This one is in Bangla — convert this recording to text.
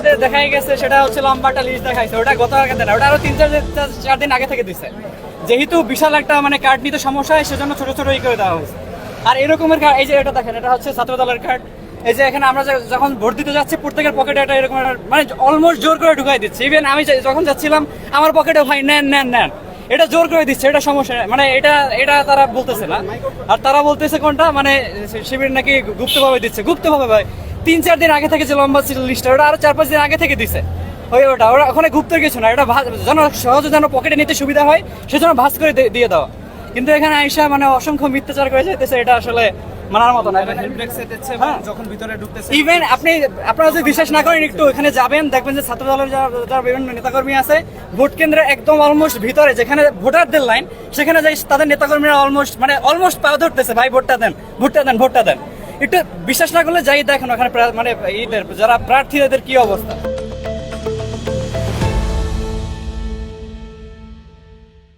যেটা দেখাই গেছে, সেটা হচ্ছে লম্বা একটা লিস্ট দেখাইছে। ওটা গত আগে দেয় ওটা আরও তিন চার- চার দিন আগে থেকে দিছে। যেহেতু বিশাল একটা মানে কার্ড নিতে সমস্যা হয়, সেজন্য ছোট ছোট ই করে দেওয়া হয়েছে। আর এরকমের কার্ড এই যে এটা দেখেন, এটা হচ্ছে ছাত্র দলের কার্ড এই যে এখানে আমরা যখন ভোট দিতে যাচ্ছি, প্রত্যেকের পকেটে একটা এরকম মানে অলমোস্ট জোর করে ঢুকাই দিচ্ছে। ইভেন আমি যখন যাচ্ছিলাম, আমার পকেটে ভাই, নেন নেন নেন। এটা জোর করে দিচ্ছে, এটা সমস্যা মানে এটা এটা তারা বলতেছে না। আর তারা বলতেছে কোনটা? মানে শিবির নাকি গুপ্তভাবে দিচ্ছে। গুপ্তভাবে ভাই তিন চার দিন আগে থেকে যে লম্বা ছিল লিস্টটা ওটা আরও চার পাঁচ দিন আগে থেকে দিছে। ওই ওটা ওরা ওখানে গুপ্ত কিছু না এটা যেন সহজে যেন পকেটে নিতে সুবিধা হয় সেজন্য ভাস করে দিয়ে দেওয়া কিন্তু এখানে আইসা মানে অসংখ্য মিথ্যাচার করে যাইতেছে এটা আসলে মানার মতো না। হ্যাঁ। যখন ভিতরে ঢুকতেছে। ইভেন আপনি আপনারা যদি বিশ্বাস না করেন একটু এখানে যাবেন দেখবেন যে ছাত্র দলের যারা যারা বিভিন্ন নেতাকর্মী আছে ভোট কেন্দ্রে একদম অলমোস্ট ভিতরে যেখানে ভোটারদের লাইন সেখানে যাই তাদের নেতাকর্মীরা অলমোস্ট মানে অলমোস্ট পা ধরতেছে ভাই ভোটটা দেন ভোটটা দেন ভোটটা দেন। একটু বিশ্বাস না করলে যাই দেখেন ওখানে মানে ঈদের যারা প্রার্থী এদের কি অবস্থা?